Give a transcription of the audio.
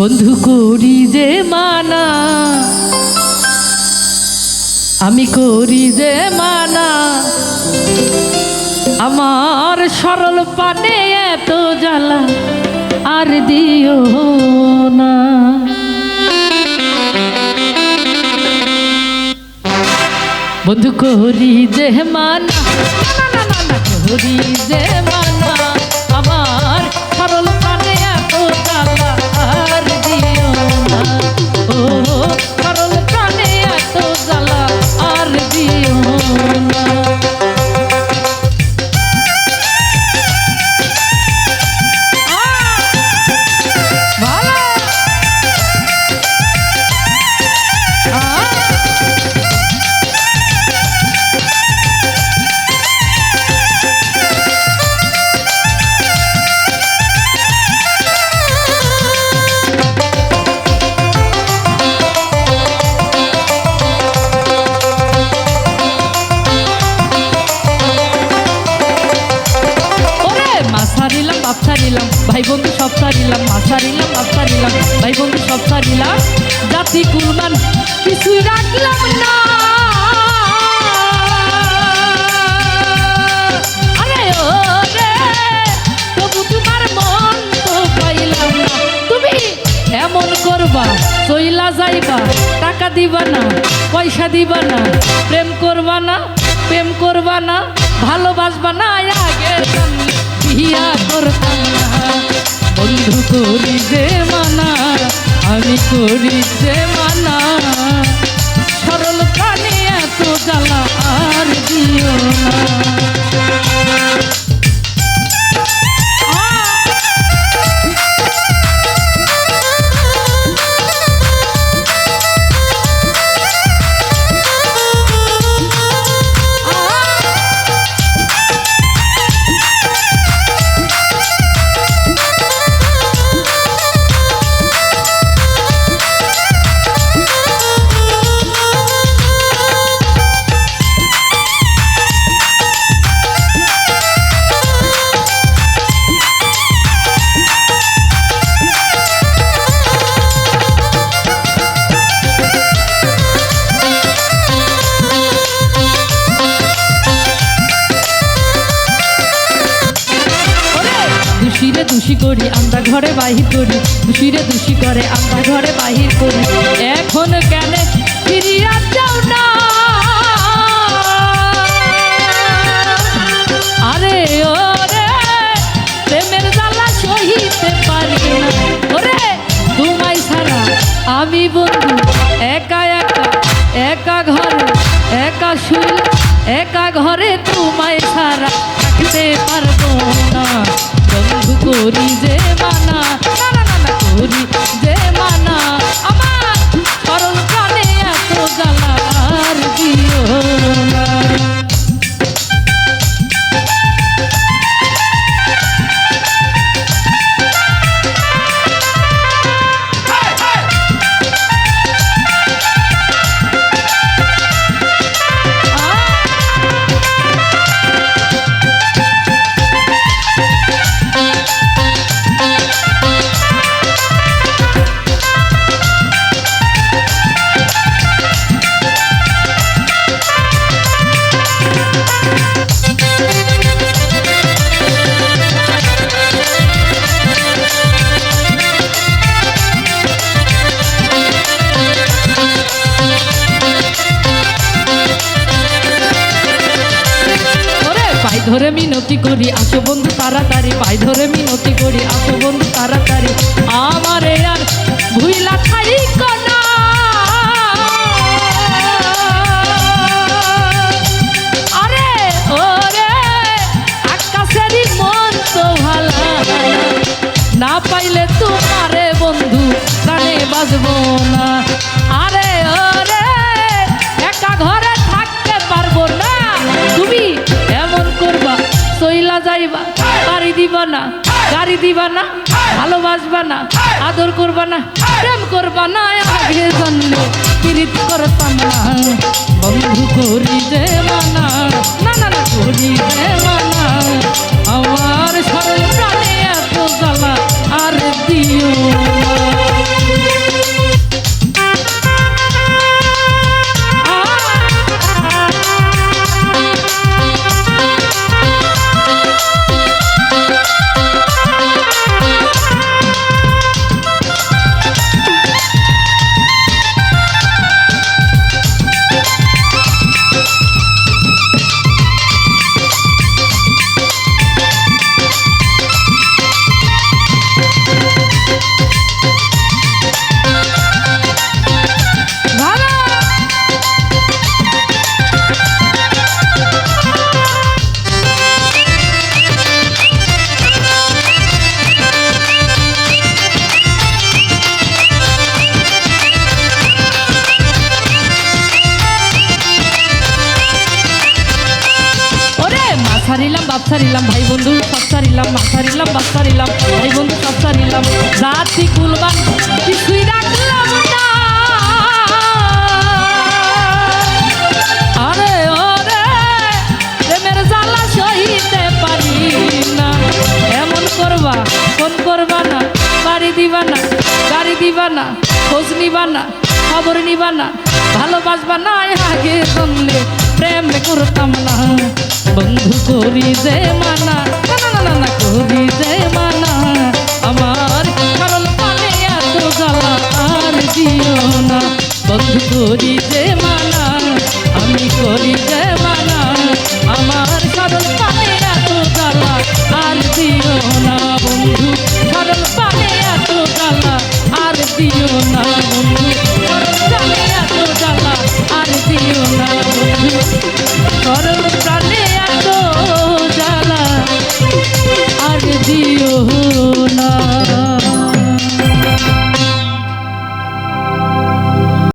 বন্ধু করি যে মানা, আমি করি যে মানা। আমার সরল পানে এত জ্বালা, আর দিও না। বন্ধু করি যে মানা করি যে মানা। দিবা না, পয়সা দিবা না, প্রেম করবা না, প্রেম করবা না, ভালোবাসবা না আগে বিয়া করতাম না। বন্ধু করি যে মানা, আমি করি যে মানা। দোষীরে দোষী করি, আমরা ঘরে বাহির করি। দোষীরে দোষী করে, আমরা ঘরে বাহির করি। এখন কেন ফিরিয়া যাও না? আরে ওরে, প্রেমের জ্বালা সহিতে পারি ছাড়া আমি বন্ধু, একা একা একা ঘরে, একা শুইলে একা ঘরে তোমায় ছাড়া থাকতে পারব করি যে ধরে মিনতি করি, আসো বন্ধু, তাড়াতাড়ি। পাই ধরে মিনতি করি, আসো বন্ধু, তাড়াতাড়ি। আমারে আর ভুইলা খাই কনা দিবা না, গাড়ি দিবা না, ভালোবাসবা না, আদর করবা না, প্রেম করবা না আগে জানলে কিরিত করতাম না। বন্ধু করি দেবা না না না করি যে সব সারিলাম এই বন্ধু সব সারিলাম জাতি কুলবান কিছুই রাখলাম না। আরে ওরে প্রেমের জ্বালা সহিতে পারি না। এমন করবা না, বাড়ি দিবা না, গাড়ি দিবা না, খোঁজ নিবা না, খবর নিবা না, ভালোবাসবা না আগে জানলে প্রেম বন্ধু করি দে মানা না না না না করি দে মানা। আমার কারণ পালে এত জ্বালা, আর দিও না। বন্ধু করি দে মানা, আমি করি